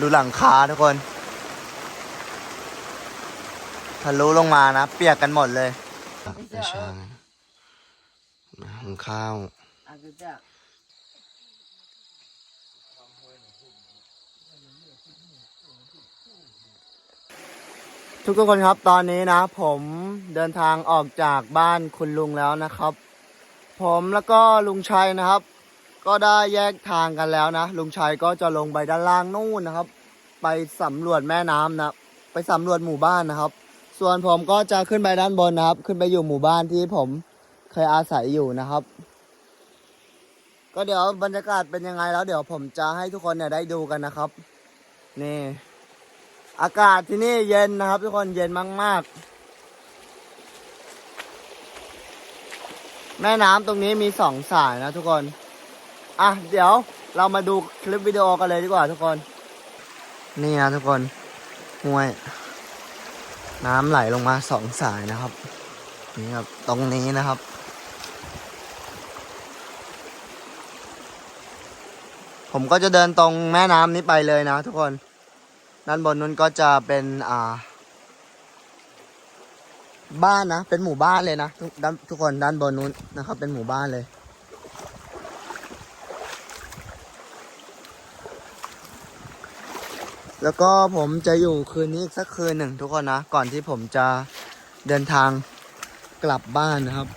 ดูหลังคาทุกคนทะลุลงมานะ เปียกกันหมดเลยกระชางนะหุงข้าว Agak ทุกทุกๆคนครับตอนนี้นะ ผมเดินทางออกจากบ้านคุณลุงแล้วนะครับ ผมแล้วก็ลุงชัยนะครับ ก็ได้แยกทางกันแล้วนะ ลุงชัยก็จะลงไปด้านล่างนู่นนะครับ ไปสำรวจแม่น้ำนะ ไปสำรวจหมู่บ้านนะครับ ส่วนผมก็จะขึ้นไปด้านบนนะครับ ขึ้นไปอยู่หมู่บ้านที่ผมเคยอาศัยอยู่นะครับ ก็เดี๋ยวบรรยากาศเป็นยังไงแล้ว เดี๋ยวผมจะให้ทุกคนเนี่ยได้ดูกันนะครับ นี่ อากาศที่นี่เย็นนะครับ ทุกคนเย็นมาก ๆแม่น้ำตรงนี้มีสองสายนะทุกคน อะเดี๋ยวเรามาดูคลิปวิดีโอกันเลยดีกว่าทุกคน นี่นะทุกคนห้วย น้ำไหลลงมาสองสายนะครับ นี่ครับ ตรงนี้นะครับผมก็จะเดินตรงแม่น้ำนี้ไปเลยนะทุกคน ด้านบนนู้นก็จะเป็นอ่า บ้านนะ เป็นหมู่บ้านเลยนะทุกทุกคนด้านบนนู้นนะครับ เป็นหมู่บ้านเลย แล้วก็ผมจะอยู่คืนนี้อีกสักคืนหนึ่งทุกคนนะ ก่อนที่ผมจะเดินทางกลับบ้านนะครับ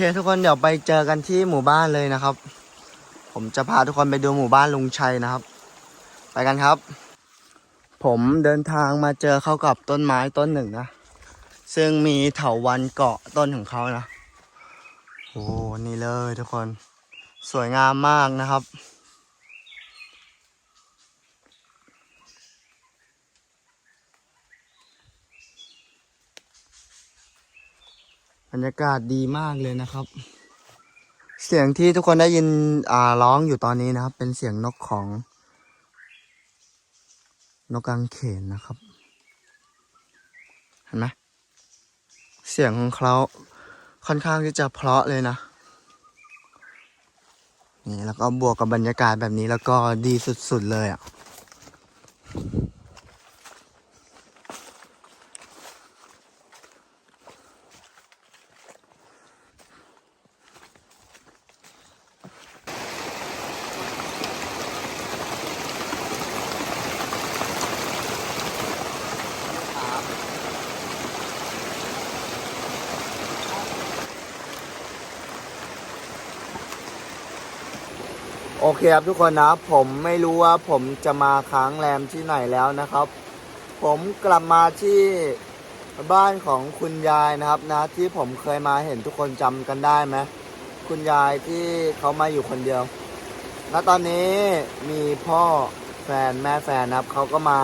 เคทุกคนเดี๋ยวไปเจอกันที่หมู่บ้านเลยนะครับ ผมจะพาทุกคนไปดูหมู่บ้านลุงชัยนะครับ ไปกันครับ ผมเดินทางมาเจอเข้ากับต้นไม้ต้นหนึ่งนะ ซึ่งมีเถาวันเกาะต้นของเขานะโอ้นี่เลยทุกคน สวยงามมากนะครับ บรรยากาศดีมากเลยนะครับ เสียงที่ทุกคนได้ยินอ่าร้องอยู่ตอนนี้นะครับ เป็นเสียงนกของ นกกางเขนนะครับเห็นไหมเสียงของเขาค่อนข้างที่จะเพราะเลยนะนี่แล้วก็บวกกับบรรยากาศแบบนี้แล้วก็ดีสุดๆเลยอะ โอเคครับทุกคนนะผมไม่รู้ว่าผมจะมาค้างแรมที่ไหนแล้วนะครับ ผมกลับมาที่บ้านของคุณยายนะครับนะ ที่ผมเคยมาเห็นทุกคนจำกันได้ไหมคุณยายที่เขามาอยู่คนเดียวณตอนนี้มีพ่อแฟนแม่แฟนนะครับเขาก็มา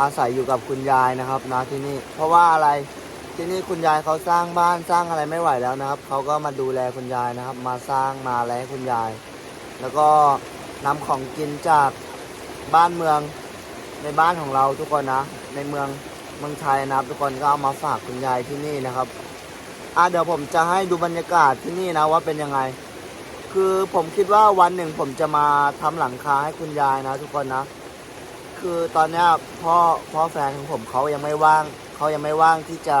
อาศัยอยู่กับคุณยายนะครับนะที่นี่ เพราะว่าอะไรที่นี่คุณยายเขาสร้างบ้านสร้างอะไรไม่ไหวแล้วนะครับเขาก็มาดูแลคุณยายนะครับ มาสร้างมาอะไรให้คุณยาย แล้วก็นำของกินจากบ้านเมืองในบ้านของเราทุกคนนะ ในเมืองเมืองไทยนะครับ ทุกคนก็เอามาฝากคุณยายที่นี่นะครับอะเดี๋ยวผมจะให้ดูบรรยากาศที่นี่นะว่าเป็นยังไง คือผมคิดว่าวันหนึ่งผมจะมาทำหลังคาให้คุณยายนะ ทุกคนนะ คือตอนนี้พ่อพ่อแฟนของผมเขายังไม่ว่างเขายังไม่ว่างที่จะ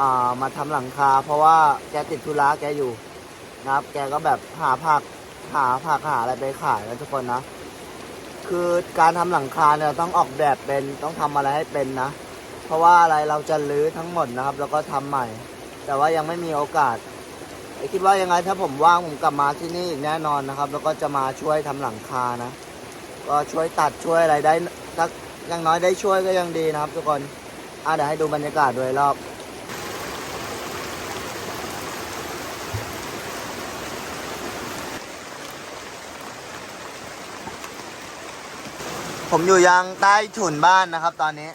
อ่ามาทำหลังคา เพราะว่าแกติดธุระแกอยู่ นะครับ แกก็แบบหาผักหาผักหาอะไรไปขายนะทุกคนนะ คือการทำหลังคาเนี่ยต้องออกแบบเป็นต้องทำอะไรให้เป็นนะ เพราะว่าอะไรเราจะรื้อทั้งหมดนะครับ แล้วก็ทำใหม่ แต่ว่ายังไม่มีโอกาสไอคิดว่ายังไงถ้าผมว่างผมกลับมาที่นี่อีกแน่นอนนะครับ แล้วก็จะมาช่วยทำหลังคานะ ก็ช่วยตัดช่วยอะไรได้สักอย่างน้อยได้ช่วยก็ยังดีนะครับ ทุกคนอะเดี๋ยวให้ดูบรรยากาศโดยรอบ ผมอยู่ยังใต้ถุนบ้านนะครับตอนนี้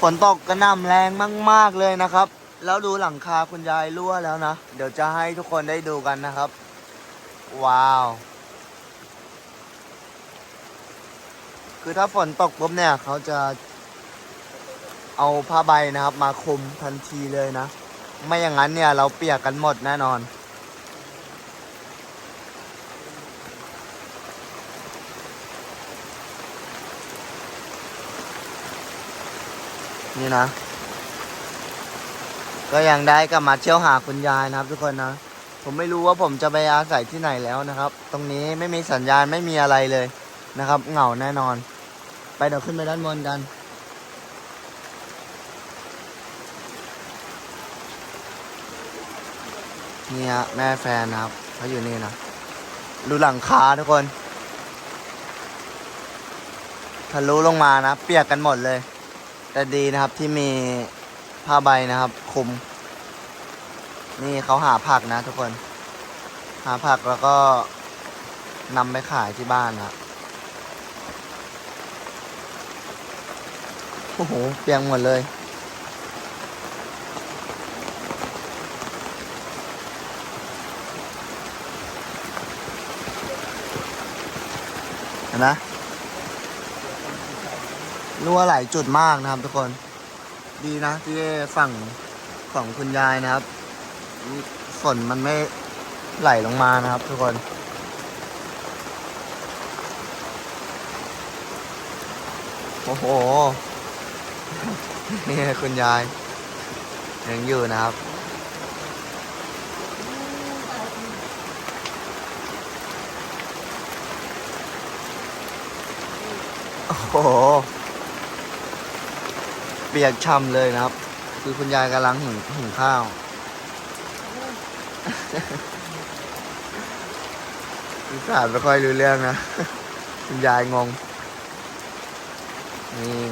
ฝนตกกระหน่ำแรงมาก ๆ เลยนะครับ แล้วดูหลังคาคุณยายรั่วแล้วนะ เดี๋ยวจะให้ทุกคนได้ดูกันนะครับ ว้าว คือถ้าฝนตกปุ๊บเนี่ย เขาจะเอาผ้าใบนะครับ มาคลุมทันทีเลยนะ ไม่อย่างนั้นเนี่ยเราเปียกกันหมดแน่นอน นี่นะ ก็ยังได้กลับมาเที่ยวหาคุณยายนะครับ ทุกคนนะ ผมไม่รู้ว่าผมจะไปอาศัยที่ไหนแล้วนะครับ ตรงนี้ไม่มีสัญญาณไม่มีอะไรเลยนะครับ เหงาแน่นอน ไปเดี๋ยวขึ้นไปด้านบนกันเนี่ฮะแม่แฟนนะครับเขาอยู่นี่นะดูหลังคาทุกคนทะลุลงมานะ เปียกกันหมดเลย แต่ดีนะครับที่มีผ้าใบนะครับคุม นี่เขาหาผักนะทุกคน หาผักแล้วก็นำไปขายที่บ้านนะโอ้โหเปียกหมดเลยเห็นไหม รั่วหลายจุดมากนะครับ ทุกคน ดีนะที่ฝั่งของคุณยายนะครับฝนมันไม่ไหลลงมานะครับ ทุกคนโอ้โห นี่คุณยายยังอยู่นะครับ โอ้โห ปียกช่ำเลยนะครับ คือคุณยายกำลังหุงหุงข้าวสื่อสารไม่ค่อยรู้เรื่องนะ คุณยายงง นี่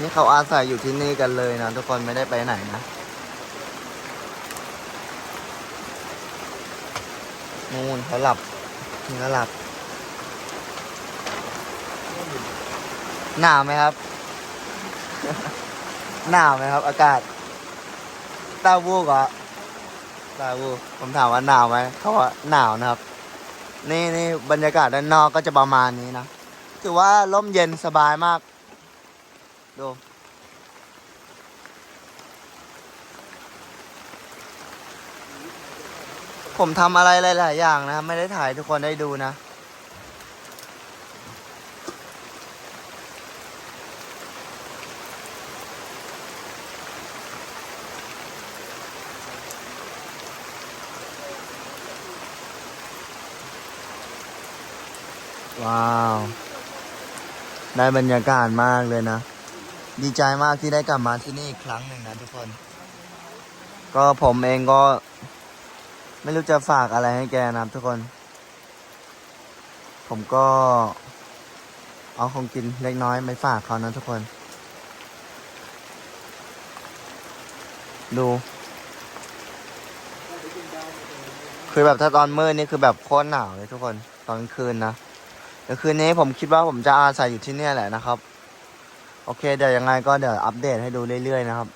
นี่เขาอาศัยอยู่ที่นี่กันเลยนะ ทุกคนไม่ได้ไปไหนนะ นู่นเขาหลับนี่ก็หลับ หนาวไหมครับ หนาวไหมครับ อากาศตาวูกเหรอตาวูผมถามว่าหนาวไหมเขาว่าหนาวนะครับ นี่นี่บรรยากาศด้านนอกก็จะประมาณนี้นะถือว่าร่มเย็นสบายมาก ดูผมทำอะไรหลาย ๆ อย่างนะ ไม่ได้ถ่ายทุกคนได้ดูนะ ว้าว ได้บรรยากาศมากเลยนะ ดีใจมากที่ได้กลับมาที่นี่อีกครั้งหนึ่งนะทุกคน ก็ผมเองก็ ไม่รู้จะฝากอะไรให้แกนะทุกคน ผมก็ เอาของกินเล็กน้อยไปฝากเขานะทุกคน ดูคือแบบถ้าตอนมืดนี่คือแบบโคตรหนาวเลยทุกคนตอนคืนนะ เดี๋ยวคืนนี้ผมคิดว่าผมจะอาศัยอยู่ที่เนี่ยแหละนะครับ โอเคเดี๋ยวยังไงก็เดี๋ยวอัปเดตให้ดูเรื่อยๆนะครับ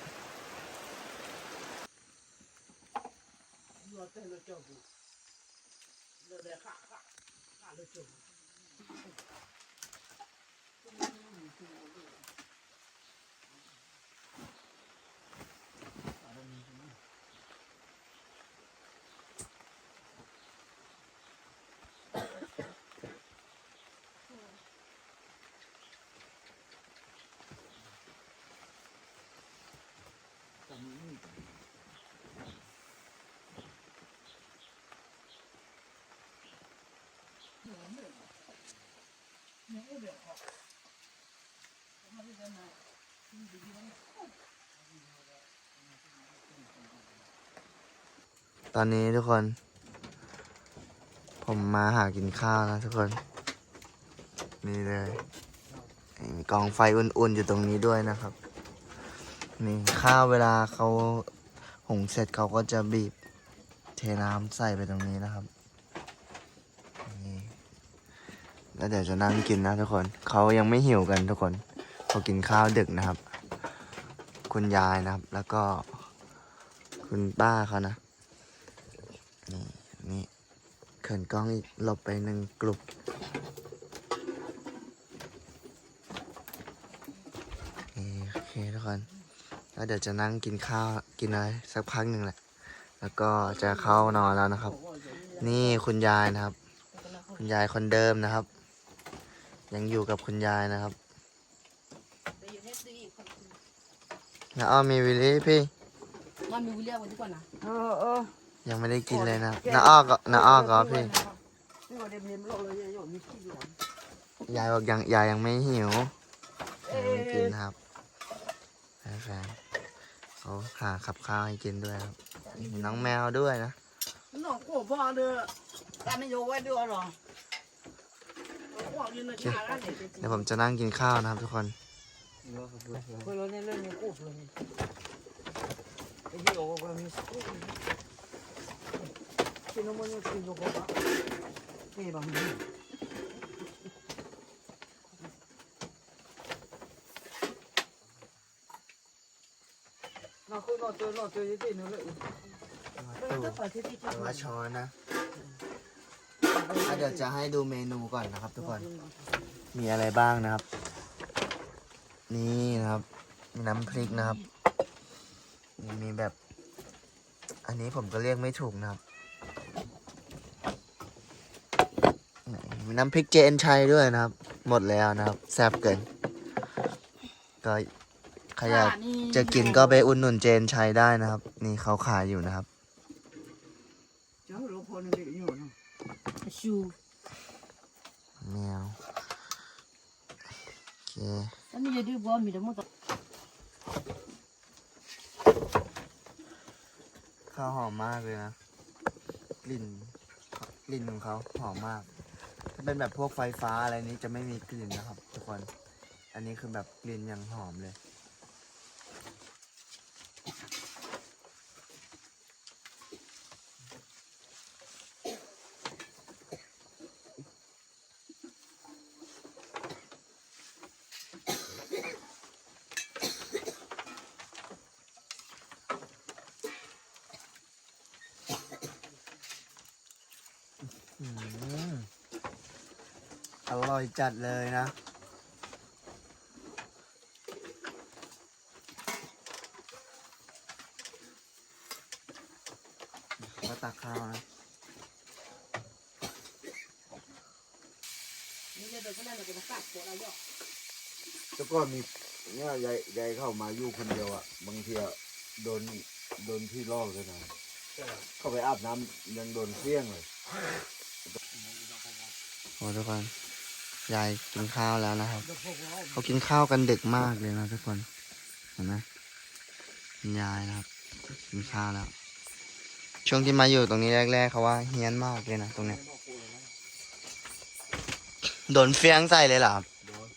ตอนนี้ทุกคน ผมมาหากินข้าวนะทุกคน นี่เลยมีกองไฟอุ่นๆอยู่ตรงนี้ด้วยนะครับ นี่ข้าวเวลาเขาหุงเสร็จเขาก็จะบีบเทน้ำใส่ไปตรงนี้นะครับนี่ แล้วเดี๋ยวจะนั่งกินนะทุกคน เขายังไม่หิวกันทุกคนเขากินข้าวดึกนะครับ คุณยายนะครับ แล้วก็ คุณป้าเขานะ นี่นี่เขินกล้องอีกหลบไปหนึ่งกลุ่มโอเคทุกคน แล้วเดี๋ยวจะนั่งกินข้าวกินอะไรสักพักหนึ่งแหละ แล้วก็จะเข้านอนแล้วนะครับ นี่คุณยายนะครับ คุณยายคนเดิมนะครับ ยังอยู่กับคุณยายนะครับแล้วอ้อมีวิลลี่พี่มันมีวิลเลียมไว้ดีกว่านะเออเออยังไม่ได้กินเลยนะน้าอ้อก็น้าอ้อก็พี่นี่ว่าเดมเดมโลกเลยยายโยมมีขี้อยู่ยายบอกยังยายยังไม่หิวเอ๊ยังไม่กินะะครับแฟนๆเขาหาขับข้าวให้กินด้วยครับมีน้องแมวด้วยนะน้องกูพ่อเด้อการนโยไว้ด้วยหรอ เดี๋ยวผมจะนั่งกินข้าวนะครับทุกคนเพื่อนเราเนี่ยเรื่องกู๊ปกินเนี่ยกินนน่างทีน้น้าเจอน้าเจอที่นู่เลยตู้ว่าช้ อนนะเดี๋ยวจะให้ดูเมนูก่อนนะครับ ทุกคน มีอะไรบ้างนะครับ นี่นะครับ มีน้ำพริกนะครับ มีแบบ อันนี้ผมก็เรียกไม่ถูกนะครับนมีน้ำพริกเจนชัยด้วยนะครับ หมดแล้วนะครับ แซ่บเกิน ก็ใครอยากจะกินก็ไปอุ่นหนุนเจนชัยได้นะครับ นี่เขาขายอยู่นะครับ เจ้าหลวงพ่อนี่ ชูแมวโอเคแล้วมีจะดูบอลมีแต่หมดข้าวหอมมากเลยนะ กลิ่นกลิ่นของเขาหอมมาก ถ้าเป็นแบบพวกไฟฟ้าอะไรนี้จะไม่มีกลิ่นนะครับ ทุกคน อันนี้คือแบบกลิ่นยังหอมเลย ร่อยจัดเลยนะ ก็ตักข้าวนะนี่จะเดินก็ได้เราจะมากัดตัวเราเยอะแล้วก็มีเนี่ยยายยายเข้ามาอยู่คนเดียวอะ บางทีอะโดนโดนพี่ลอกเลยนะเข้าไปอาบน้ำยังโดนเฟี้ยงเลย โอ้ทุกคน ยายกินข้าวแล้วนะครับ เขากินข้าวกันดึกมากเลยนะทุกคนเห็นไหมคุณยายนะครับกินข้าวแล้ว ช่วงที่มาอยู่ตรงนี้แรก ๆเขาว่าเฮี้ยนมากเลยนะตรงเนี้ยโดนเฟี้ยงใส่เลยเหรอครับโดน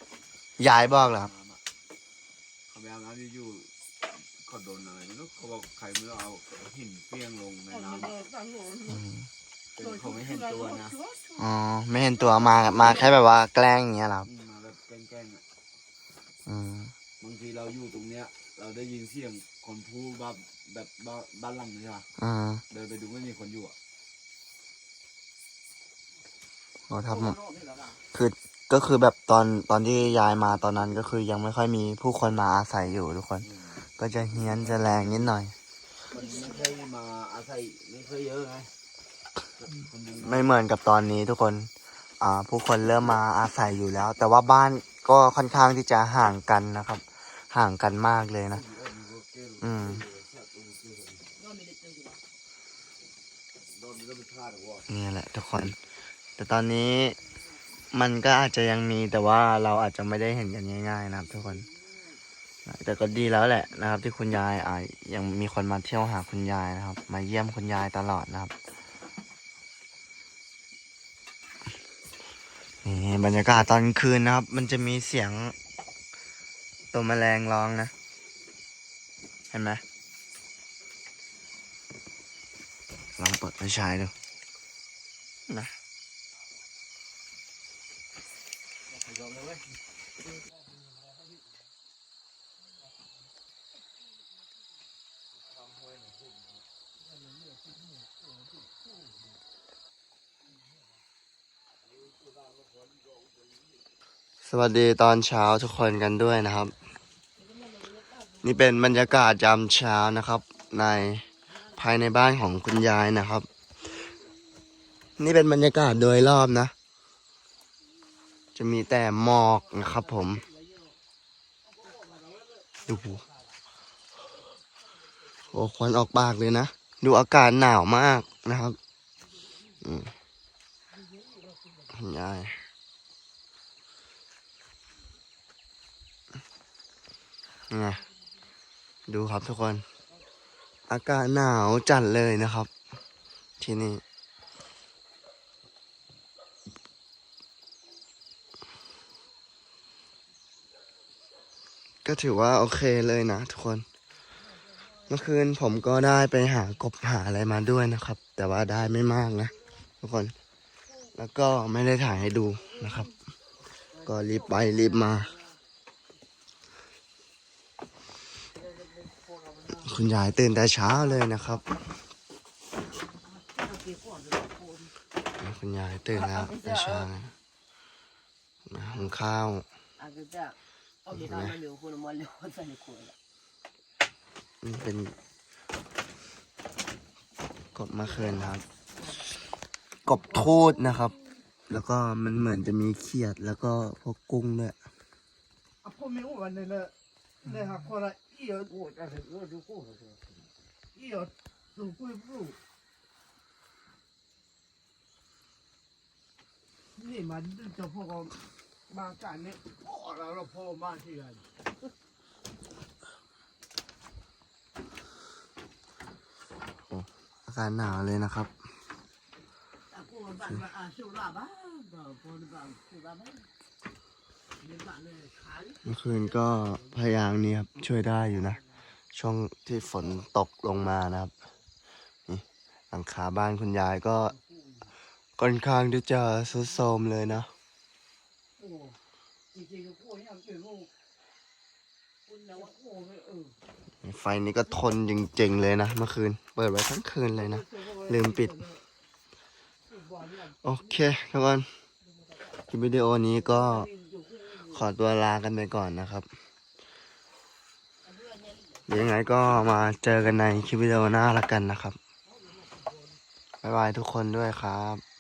ยายบอกเหรอครับเขาไปอาบน้ำอยู่ๆเขาโดนอะไรไม่รู้เขาบอกใครไม่รู้เอาหินเฟี้ยงลงในน้ำ อืมเป็นเขาไม่เห็นตัวนะอ๋อไม่เห็นตัวมามาแค่แบบว่าแกล้งอย่างเงี้ยเหรอครับอืมมาแบบแกล้งๆอะอืมบางทีเราอยู่ตรงเนี้ย เราได้ยินเสียงคนพูดแบบแบบบ้านบ้านหลังนี้ใช่ปะอ่าเดินไปดูไม่มีคนอยู่อะโอ้ครับผมคือก็คือแบบตอนตอนที่ยายมาตอนนั้นก็คือยังไม่ค่อยมีผู้คนมาอาศัยอยู่ทุกคน อืมก็จะเฮี้ยนจะแรงนิดหน่อยมันไม่ใช่มาอาศัยไม่ค่อยเยอะไงคนหนึ่ง ไม่เหมือนกับตอนนี้ทุกคน อ่า ผู้คนเริ่มมาอาศัยอยู่แล้ว แต่ว่าบ้านก็ค่อนข้างที่จะห่างกันนะครับ ห่างกันมากเลยนะ อืมนี่แหละ ทุกคน แต่ตอนนี้มันก็อาจจะยังมีแต่ว่าเราอาจจะไม่ได้เห็นกันง่าย ๆ นะครับ ทุกคน แต่ก็ดีแล้วแหละนะครับ ที่คุณยายอ่ายังมีคนมาเที่ยวหาคุณยายนะครับ มาเยี่ยมคุณยายตลอดนะครับ นี่บรรยากาศตอนคืนนะครับ มันจะมีเสียง ตัวแมลงร้องนะ เห็นไหมลองเปิดไฟฉายดูนะ สวัสดีตอนเช้าทุกคนกันด้วยนะครับ นี่เป็นบรรยากาศยามเช้านะครับ ในภายในบ้านของคุณยายนะครับ นี่เป็นบรรยากาศโดยรอบนะ จะมีแต่หมอกนะครับผมดูโอ้ควันออกปากเลยนะ ดูอากาศหนาวมากนะครับ อืมคุณยาย ไงดูครับทุกคน อากาศหนาวจัดเลยนะครับ ที่นี่ ก็ถือว่าโอเคเลยนะทุกคน เมื่อคืนผมก็ได้ไปหากบหาอะไรมาด้วยนะครับ แต่ว่าได้ไม่มากนะ ทุกคน แล้วก็ไม่ได้ถ่ายให้ดูนะครับ ก็รีบไปรีบมา คุณยายตื่นแต่เช้าเลยนะครับ คุณยายตื่นแล้วแต่เช้านะหุงข้าวนี่เป็นกบมาเขือนครับ กบโทษนะครับ แล้วก็มันเหมือนจะมีเขียดแล้วก็พวกกุ้งด้วยอะพ่อไม่อ้วนเลยเลยเลยหักคอเลย 一要我但是我就过了这个。一要走贵步，你嘛你就破个马干的，破了了破马去啊！ อากาศหนาวเลยนะครับ 啊，过了半半啊，收腊八，到过了半收腊八，你半那看。 เมื่อคืนก็พยายามนี่ครับช่วยได้อยู่นะ ช่วงที่ฝนตกลงมานะครับนี่หลังคาบ้านคุณยายก็ค่อนข้างที่จะซุดโทมเลยนะไฟนี้ก็ทนจริงๆเลยนะเมื่อคืน เปิดไว้ทั้งคืนเลยนะ ลืมปิด โอเคทุกคนคลิวิดีโอนี้ก็ ขอตัวลากันไปก่อนนะครับเดี๋ยวยังไงก็มาเจอกันในคลิปวิดีโอหน้าละกันนะครับบ๊ายบายทุกคนด้วยครับ